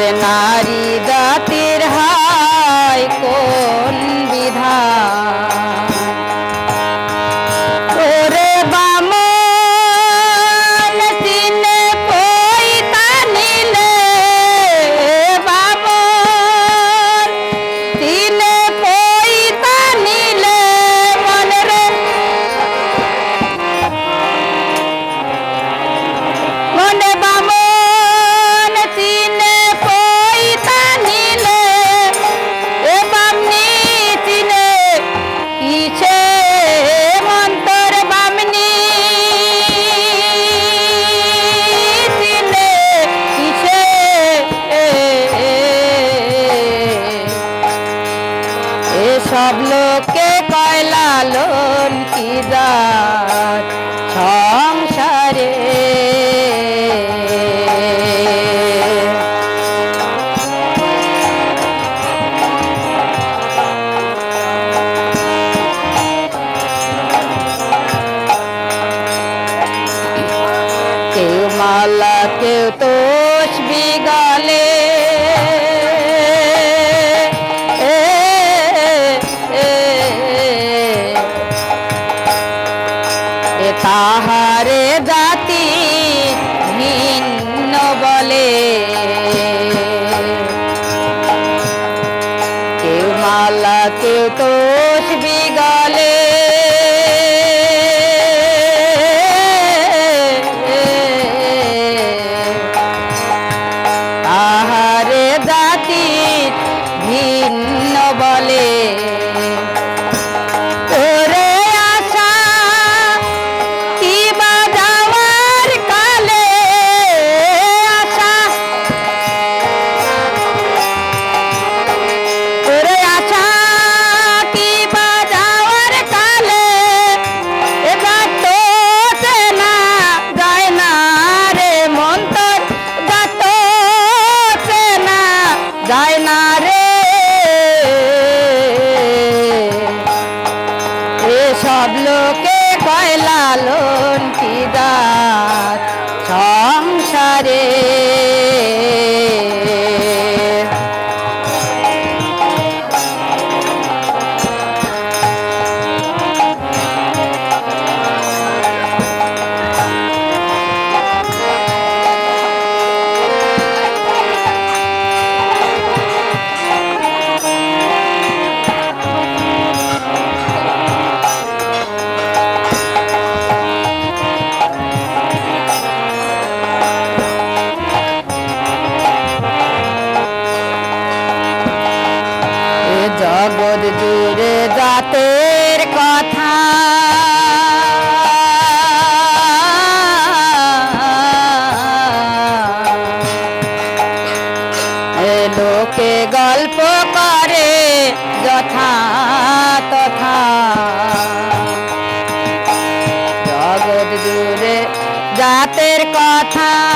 arena ধন্য বলে বদজুর জাতের কথা। লোকে গল্প করে যথা তথা। জগৎ জুড়ে জাতের কথা।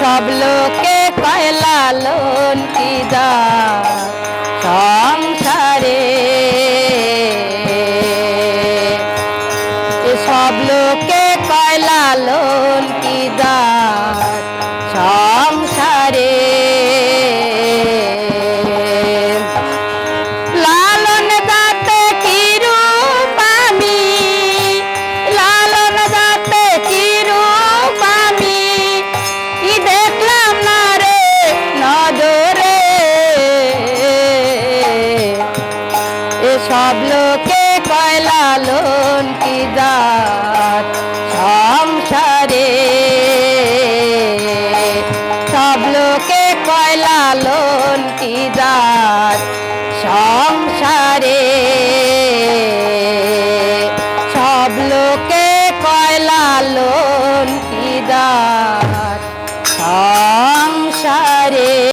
সব লোকে কয়লা লোন কি দা? সংসারে সব লোকে কয়লা লোন